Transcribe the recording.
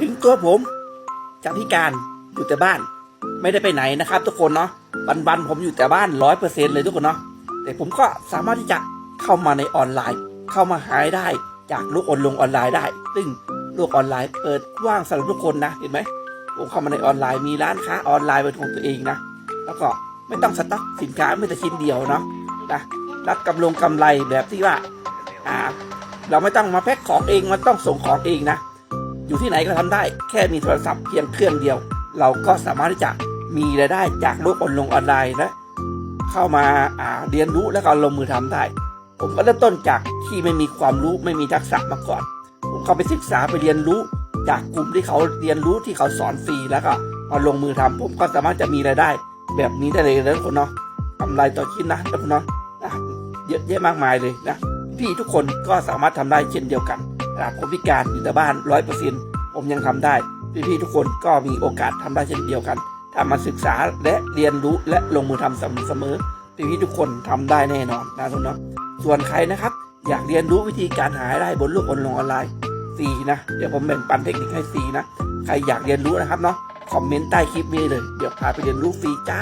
ถึงตัวผมจะพิการอยู่แต่บ้าน ไม่ได้ไปไหนนะครับ ทุกคนเนาะวันๆผมอยู่แต่บ้านร้อยเปอร์เซ็นเลยทุกคนเนาะแต่ผมก็สามารถที่จะเข้ามาในออนไลน์ เข้ามาหายได้จากโลกออนลงออนไลน์ได้ ซึ่งโลกออนไลน์เปิดกว้างสำหรับทุกคนนะเห็นไหมผมเข้ามาในออนไลน์มีร้านค้าออนไลน์เป็นของตัวเองนะแล้วก็ไม่ต้องสต็อกสินค้าไม่แต่ชิ้นเดียวเนาะนะรับกำลงกำไรแบบที่ว่าอ่า เราไม่ต้องมาแพ็คของเองมันต้องส่งของเองนะ อยู่ที่ไหนก็ทำได้ แค่มีโทรศัพท์เพียงเครื่องเดียว เราก็สามารถที่จะมีรายได้จากโลกออนลงออนไลน์นะ เข้ามาอ่าเรียนรู้แล้วก็ลงมือทำได้ ผมก็เริ่มต้นจากที่ไม่มีความรู้ไม่มีทักษะมาก่อน ผมเข้าไปศึกษาไปเรียนรู้ จากกลุ่มที่เขาเรียนรู้ที่เขาสอนฟรีแล้วก็มาลงมือทำผมก็สามารถจะมีรายได้ แบบนี้ได้เลยนะทุกคนเนาะกำไรต่อชิ้นนะทุกคนเนาะนะเยอะแยะมากมายเลยนะพี่ทุกคนก็สามารถทำได้เช่นเดียวกัน นะครับผมพิการอยู่แต่บ้านร้อยเปอร์เซ็นผมยังทำได้ พี่ๆทุกคนก็มีโอกาสทำได้เช่นเดียวกันถ้ามาศึกษาและเรียนรู้และลงมือทำสม่ำเสมอพี่ๆทุกคนทำได้แน่นอนนะทุกนเนาะส่วนใครนะครับ อยากเรียนรู้วิธีการหาได้บนโลกออนไลน์ออนไลน์ฟรีนะ เดี๋ยวผมแบ่งปันเทคนิคให้ฟรีนะ ใครอยากเรียนรู้นะครับเนาะคอมเมนต์ใต้คลิปนี้เลย เดี๋ยวพาไปเรียนรู้ฟรีจ้า